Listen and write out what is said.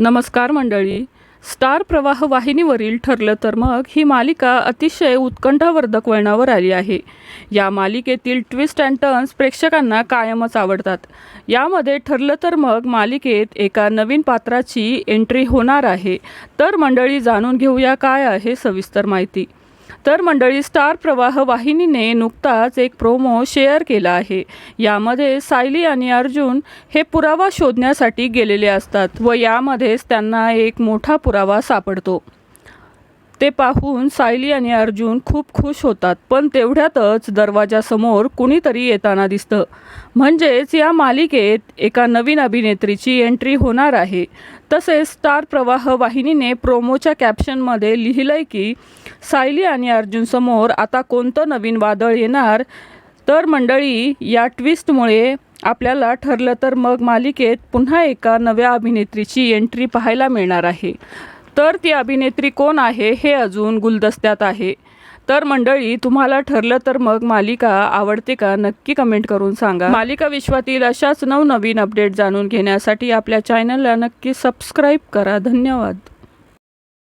नमस्कार मंडळी. स्टार प्रवाह वाहिनीवरील ठरलं तर मग ही मालिका अतिशय उत्कंठावर्धक वळणावर आली आहे. या मालिकेतील ट्विस्ट अँड टर्न्स प्रेक्षकांना कायमच आवडतात. यामध्ये ठरलं तर मग मालिकेत एका नवीन पात्राची एंट्री होणार आहे. तर मंडळी जाणून घेऊया काय आहे सविस्तर माहिती. तर मंडळी स्टार प्रवाह वाहिनीने नुकताच एक प्रोमो शेअर केला आहे. यामध्ये सायली आणि अर्जुन हे पुरावा शोधण्यासाठी गेलेले असतात व यामध्येच त्यांना एक मोठा पुरावा सापडतो. ते पाहून सायली आणि अर्जुन खूप खुश होतात पण तेवढ्यातच दरवाजासमोर कुणीतरी येताना दिसतं. म्हणजेच या मालिकेत एका नवीन अभिनेत्रीची एंट्री होणार आहे. तसेच स्टार प्रवाह वाहिनीने प्रोमोच्या कॅप्शनमध्ये लिहिलंय की सायली आणि अर्जुनसमोर आता कोणतं नवीन वादळ येणार? तर मंडळी या ट्विस्टमुळे आपल्याला ठरलं तर मग मालिकेत पुन्हा एका नव्या अभिनेत्रीची एंट्री पाहायला मिळणार आहे. तर ती अभिनेत्री कोण आहे हे अजून गुलदस्त्यात आहे. तर मंडळी तुम्हाला ठरलं तर मग मालिका आवडते का नक्की कमेंट करून सांगा. मालिका विश्वातील अशाच नवनवीन अपडेट जाणून घेण्यासाठी आपल्या चॅनलला नक्की सबस्क्राईब करा. धन्यवाद.